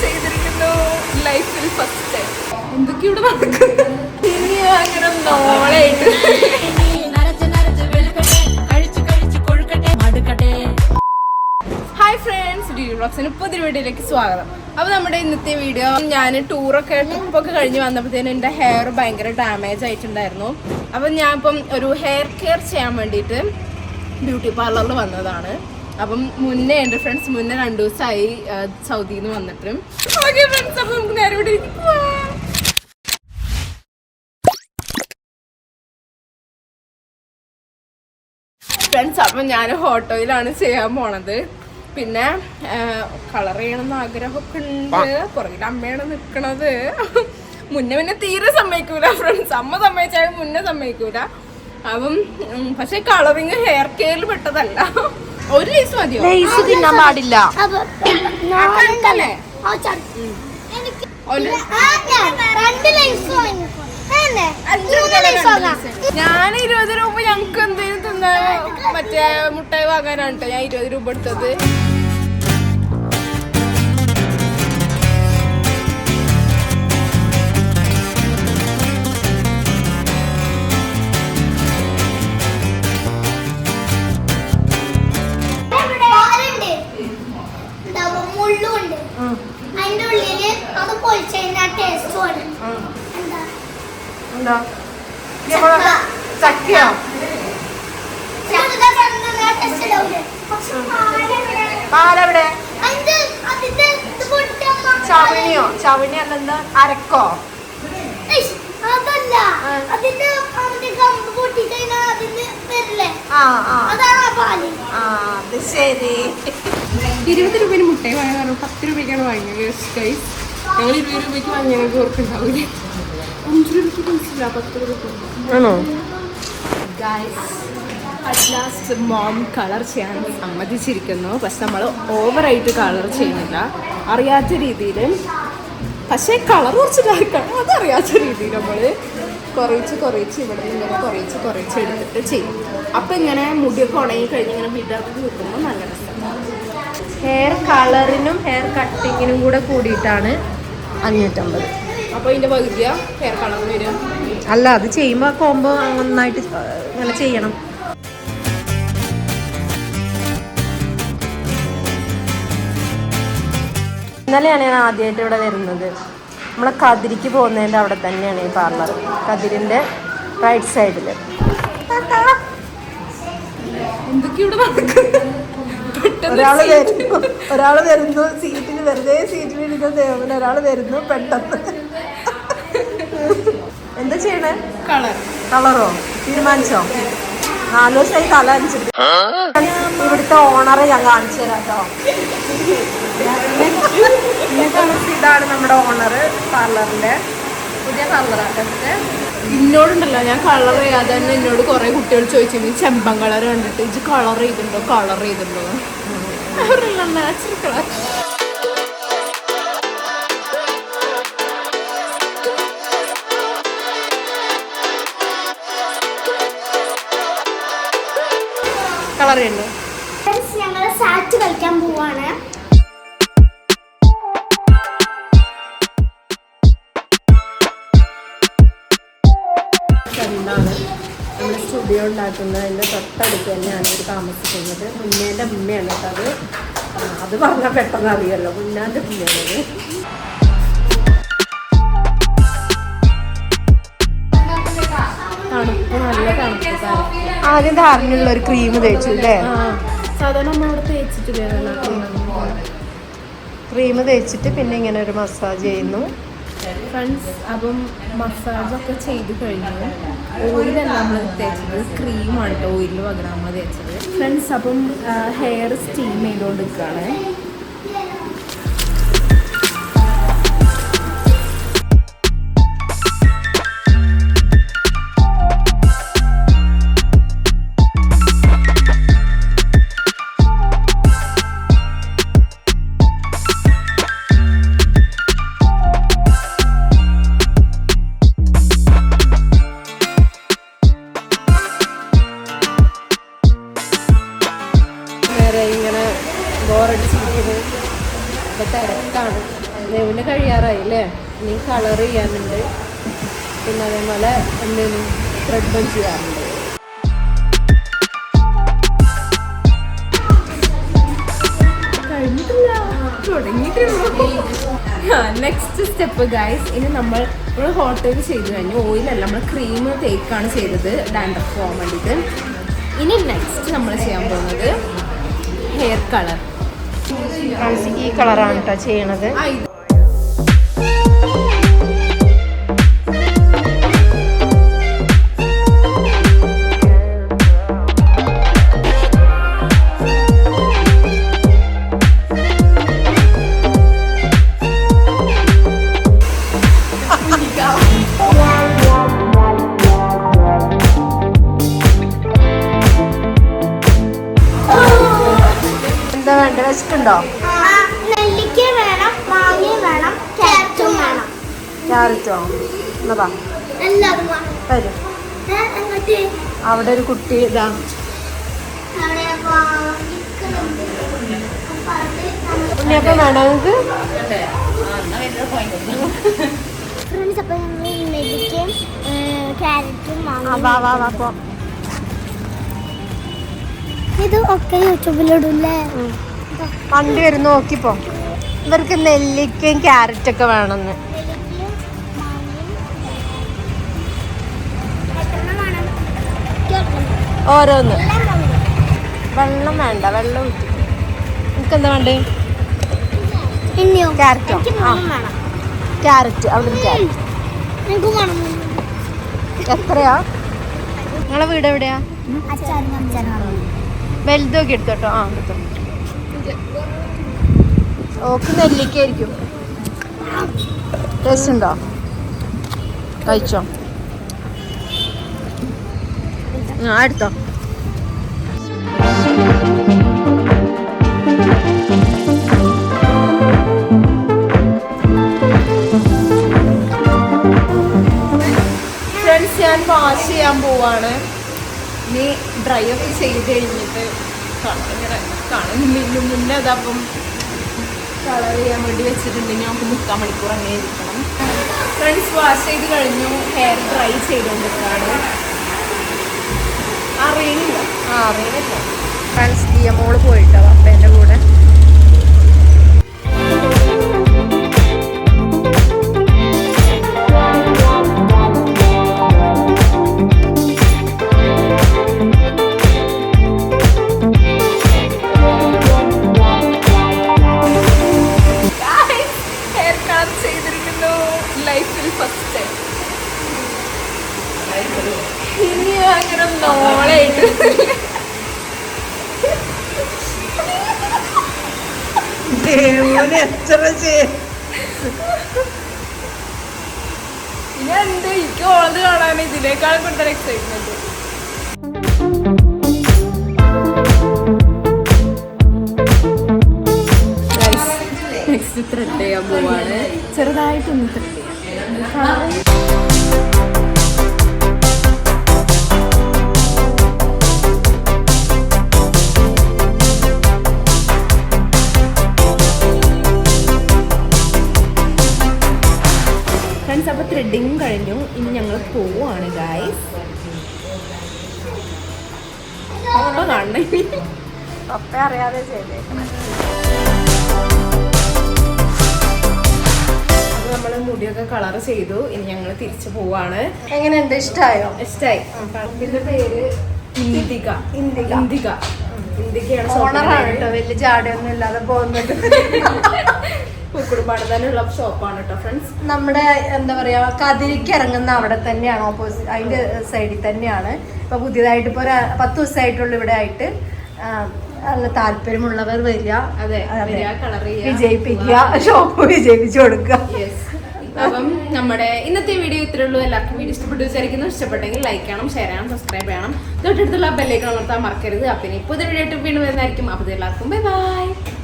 ചെയ്തിരിക്കുന്നു. ലൈഫിൽ ഫസ്റ്റ് ഇവിടെ അങ്ങനെ ഹായ് ഫ്രണ്ട്സ് ഡി ബ്ലോഗ്സിന് പുതിയ വീഡിയോയിലേക്ക് സ്വാഗതം. അപ്പോൾ നമ്മുടെ ഇന്നത്തെ വീഡിയോ ഞാൻ ടൂറൊക്കെ ട്രിപ്പൊക്കെ കഴിഞ്ഞ് വന്നപ്പോഴത്തേനും എന്റെ ഹെയർ ഭയങ്കര ഡാമേജ് ആയിട്ടുണ്ടായിരുന്നു. അപ്പം ഞാൻ ഇപ്പം ഒരു ഹെയർ കെയർ ചെയ്യാൻ വേണ്ടിയിട്ട് ബ്യൂട്ടി പാർലറിൽ വന്നതാണ്. അപ്പം മുന്നേ എന്റെ ഫ്രണ്ട്സ് മുന്നേ രണ്ടു ദിവസമായി സൗദിയിൽ നിന്ന് വന്നിട്ടും. ഓക്കെ ഫ്രണ്ട്സ് അപ്പം നമുക്ക് നേരെ ഇവിടെ ഫ്രണ്ട്സ് അപ്പം ഞാൻ ഓട്ടോയിലാണ് ചെയ്യാൻ പോണത്. പിന്നെ കളർ ചെയ്യണമെന്ന് ആഗ്രഹമൊക്കെ ഉണ്ട്. പുറകിൽ അമ്മയാണ് നിൽക്കണത് മുന്നേ പിന്നെ തീരെ സമ്മതിക്കൂല ഫ്രണ്ട്സ് അമ്മ സമ്മതിച്ചാലും മുന്നേ സമ്മതിക്കൂല. അപ്പം പക്ഷെ കളറിങ് ഹെയർ കെയറിൽ പെട്ടതല്ല. ഒരു ലൈസ് മതിയോ? ലേസ് തിന്നാൻ പാടില്ല. ഞാൻ ഇരുപത് രൂപ ഞങ്ങക്ക് എന്തെങ്കിലും തിന്നാ മറ്റേ മുട്ടായി വാങ്ങാനാണ് ട്ടോ. ഞാൻ ഇരുപത് രൂപ എടുത്തത്. മുള്ളുണ്ട് അതിന്റെ ഉള്ളിൽ അത് പൊളിച്ചതിന്റെ ടേസ്റ്റ് ആണ് എന്താ? എന്താ? ചക്ക. ചക്കയോ? പാലെവിടെ? ചവണിയോ? ചവണി അല്ലെന്താ അരക്കോ? അതല്ല. അതിന്റെ കമ്പ് പൊട്ടിക്കഴിഞ്ഞാൽ അതിന്റെ വരില്ലേ ആ ആ അത് ശരി. ഇരുപത് രൂപന് മുട്ടയെ വാങ്ങാൻ പറഞ്ഞു പത്ത് രൂപയ്ക്കാണ് വാങ്ങിയത് ഗൈസ് ഞങ്ങൾ ഇരുപത് രൂപയ്ക്ക് വാങ്ങിയത് ഓർക്കുണ്ടാവില്ല അഞ്ച് രൂപയ്ക്ക് പൈസയില്ല പത്ത് രൂപ ആണോ? ലാസ്റ്റ് മോം കളർ ചെയ്യാൻ സമ്മതിച്ചിരിക്കുന്നു. പക്ഷെ നമ്മൾ ഓവറായിട്ട് കളർ ചെയ്യുന്നില്ല. അറിയാത്ത രീതിയിൽ പക്ഷേ കളർ കുറച്ച് ഡാർക്കാണ് അതറിയാത്ത രീതിയിൽ നമ്മൾ കുറേച്ച് കുറേച്ച് ഇവിടെ നിന്ന് ഇങ്ങനെ കുറേച്ച് കുറേച്ച് എടുത്തിട്ട് ചെയ്യും. അപ്പം ഇങ്ങനെ മുടിയൊക്കെ ഉണങ്ങി കഴിഞ്ഞ് ഇങ്ങനെ വിടർന്ന് നിൽക്കുമ്പോൾ നല്ല രസമാണ് ഹെയർ കളറിനും ഹെയർ കട്ടിങ്ങിനും കൂടെ കൂടിയിട്ടാണ് അഞ്ഞൂറ്റമ്പത്. അപ്പോൾ ഇതിന്റെ പകുതിയാ ഹെയർ കളർ വരും അല്ല അത് ചെയ്യുമ്പോൾ കോമ്പോ നന്നായിട്ട് ഇങ്ങനെ ചെയ്യണം. ഇന്നലെയാണ് ഞാൻ ആദ്യമായിട്ട് ഇവിടെ വരുന്നത്. നമ്മളെ കതിരിക്ക് പോകുന്നതിന്റെ അവിടെ തന്നെയാണ് ഈ പാർലർ കതിരിന്റെ റൈറ്റ് സൈഡിൽ എന്തൊക്കെ ഒരാൾ വരുന്നു ഒരാൾ വരുന്നു സീറ്റിൽ വെറുതെ സീറ്റിൽ ഇരിക്കുന്ന ദേവൻ ഒരാൾ വരുന്നു പെട്ടെന്ന്. എന്താ ചെയ്യണേ? കളർ. കളറോ? തീരുമാനിച്ചോ? നാല് ദിവസമായി തല അടിച്ചിട്ട്. ഇവിടുത്തെ ഓണറെ ഞാൻ കാണിച്ചു തരാം കേട്ടോ. ഇതാണ് നമ്മുടെ ഓണർ പാർലറിന്റെ പുതിയ പാർലറാട്ടോ ഇന്നോടുണ്ടല്ലോ ഞാൻ കളർ ചെയ്യാതെ തന്നെ എന്നോട് കുറെ കുട്ടികൾ ചോദിച്ചു നീ ചെമ്പൻ കളർ കണ്ടിട്ട് ഇത് കളർ ചെയ്തിട്ടുണ്ടോ? കളർ ചെയ്തിട്ടുണ്ടോ? അവരല്ല നാച്ചുറൽ കളർ കളർ Friends, ഞങ്ങൾ സാറ്റ് കളിക്കാൻ പോവാണ്. സ്റ്റുഡിയോ ഉണ്ടാക്കുന്നതിന്റെ തൊട്ടടുത്ത് തന്നെയാണ് ഇവർ താമസിക്കുന്നത്. മുന്നേന്റെ ഉമ്മയാണ് കേട്ടോ അത്. അത് പറഞ്ഞാൽ പെട്ടെന്ന് അറിയാലോ. മുന്നാന്റെ ഉമ്മയാണത് തണുപ്പ് നല്ല തണുപ്പ് ആദ്യം ധാരണയുള്ള ഒരു ക്രീം തേച്ചു അല്ലേ? സാധാരണ തേച്ചിട്ടില്ല ക്രീം തേച്ചിട്ട് പിന്നെ ഇങ്ങനെ ഒരു മസാജ് ചെയ്യുന്നു. ഫ്രണ്ട്സ് അപ്പം മസാജൊക്കെ ചെയ്ത് കഴിഞ്ഞു. ഓയിലല്ല നമ്മൾ തേച്ചത്. ക്രീമാണ് കേട്ടോ ഓയിലിന് പകരം നമ്മൾ തേച്ചത്. ഫ്രണ്ട്സ് അപ്പം ഹെയർ സ്റ്റീം ചെയ്തുകൊണ്ട് നിൽക്കുകയാണ് ബോറടിച്ചിരിക്കുന്നത് ഇപ്പൊ തിരക്കാണ്. നെവിന് കഴിയാറായി അല്ലേ ഇനി കളർ ചെയ്യാനുണ്ട്. പിന്നെ അതേപോലെ എന്തെങ്കിലും ത്രെഡ് ബൺ ചെയ്യാറുണ്ട്. നെക്സ്റ്റ് സ്റ്റെപ്പ് ഗൈസ് ഇനി നമ്മൾ നമ്മൾ ഹോട്ടൽ ചെയ്ത് കഴിഞ്ഞു. ഓയിലല്ല നമ്മൾ ക്രീം തേക്കാണ് ചെയ്തത്. ഡാൻഡ്രഫ് പോകാൻ വേണ്ടിയിട്ട്. ഇനി നെക്സ്റ്റ് നമ്മൾ ചെയ്യാൻ പോകുന്നത് ഹെയർ കളർ ഈ കളറാണ് കേട്ടോ ചെയ്യണത്. വെച്ചിട്ടുണ്ടോ ആ, നെല്ലിക്ക വേണം മാങ്ങ വേണം ക്യാരറ്റും വേണം. ക്യാരറ്റോ? എന്നതാ വരും. അവിടെ ഒരു കുട്ടി ഇതാ. ഉണ്ണിയപ്പം വേണോ നിങ്ങൾക്ക് ഫ്രണ്ട്സ് അപ്പൊ നെല്ലിക്കയും ക്യാരറ്റും ഇത് ഒക്കെ യൂട്യൂബിലിടൂല്ലേ വണ്ടി വരും നോക്കിപ്പോ. ഇവർക്ക് നെല്ലിക്കയും ക്യാരറ്റൊക്കെ വേണമെന്ന്. നെല്ലിക്കയും മാങ്ങയും വേണം കേൾക്കണം ഓരോന്ന്. വെള്ളം വേണ്ട വെള്ളം നിങ്ങൾക്ക് എന്താ വേണ്ടേ? ക്യാരറ്റോ? ആ. ക്യാരറ്റ് അവിടെ ക്യാരറ്റ്. എത്രയാ? നിങ്ങളെ വീട് എവിടെയാ? വലുതൊക്കെ എടുത്തോട്ടോ ആ എടുത്തോ. ഓക്ക് നെല്ലിക്കായിരിക്കും ടേസ്റ്റ് ഉണ്ടോ കഴിച്ചോ? ആ എടുത്തോ. ഫ്രണ്ട്സ് ഞാൻ വാഷ് ചെയ്യാൻ പോവാണ്. ഇനി ഡ്രൈ ഒക്കെ ചെയ്ത് കഴിഞ്ഞിട്ട് ഇങ്ങനെ കാണും ഇതിന് മുന്നേ അതപ്പം കളർ ചെയ്യാൻ വേണ്ടി വെച്ചിട്ടുണ്ടെങ്കിൽ നമുക്ക് മുക്കാൽ മണിക്കൂർ അങ്ങനെ ഇരിക്കണം. ഫ്രണ്ട്സ് വാഷ് ചെയ്ത് കഴിഞ്ഞു. ഹെയർ ഡ്രൈ ചെയ്തുകൊണ്ടിരിക്കുകയാണ്. അറിയില്ല. ആ അറിയില്ല. ഫ്രണ്ട്സ് ദിയ മോൾ പോയിട്ടോ അപ്പേന്റെ കൂടെ ഇനി എന്ത് എനിക്ക് ഓളത് കാണാൻ ഇതിനേക്കാൾ കൂടുതൽ എക്സൈറ്റ്മെന്റ് നെക്സ്റ്റ് ത്രെഡ് ചെയ്യാൻ പോവാണ്. ചെറുതായിട്ടൊന്ന് ത്രെഡ് ചെയ്യാം. അപ്പോൾ കാണണേ പപ്പ അറിയാതെ ചെയ്തേക്കണം. നമ്മൾ മുടിയൊക്കെ കളർ ചെയ്തു. ഇനി ഞങ്ങൾ തിരിച്ചു പോവാണ്. എങ്ങനെയുണ്ട്? ഇഷ്ടമായോ ഇഷ്ടായി. ഇതിന്റെ പേര് ഇന്ദിക ഇന്ദിക. ഇന്ദിക ഇന്ദികയാണ് ഓണറാണ് കേട്ടോ വലിയ ജാടയൊന്നും ഇല്ലാതെ പോകുന്നത്. ഷോപ്പാണ് കേട്ടോ ഫ്രണ്ട്സ് നമ്മുടെ എന്താ പറയാ കതിരിക്ക് ഇറങ്ങുന്ന അവിടെ തന്നെയാണ് ഓപ്പോസിറ്റ് അതിന്റെ സൈഡിൽ തന്നെയാണ്. ഇപ്പൊ പുതിയതായിട്ട് ഇപ്പൊ ഒരു പത്ത് ദിവസമായിട്ടുള്ള ഇവിടെ ആയിട്ട്. നല്ല താല്പര്യമുള്ളവർ വരിക. വിജയിപ്പിക്കുക ഷോപ്പ് വിജയിപ്പിച്ചു കൊടുക്കുക. അപ്പം നമ്മുടെ ഇന്നത്തെ വീഡിയോ ഇത്രേ ഉള്ളൂ. എല്ലാവർക്കും വീഡിയോ ഇഷ്ടപ്പെട്ടു വിചാരിക്കുന്നു. ഇഷ്ടപ്പെട്ടെങ്കിൽ ലൈക്ക് ചെയ്യണം ഷെയർ ചെയ്യണം സബ്സ്ക്രൈബ് ചെയ്യണം. തൊട്ടടുത്തുള്ള ബെല്ലേക്ക് അമർത്താൻ മറക്കരുത്. അപ്പം ഇനി പുതിയ വീഡിയോ ആയിട്ട് വീണ്ടും വരുന്നതായിരിക്കും. അപ്പോൾ എല്ലാവർക്കും ബൈ ബൈ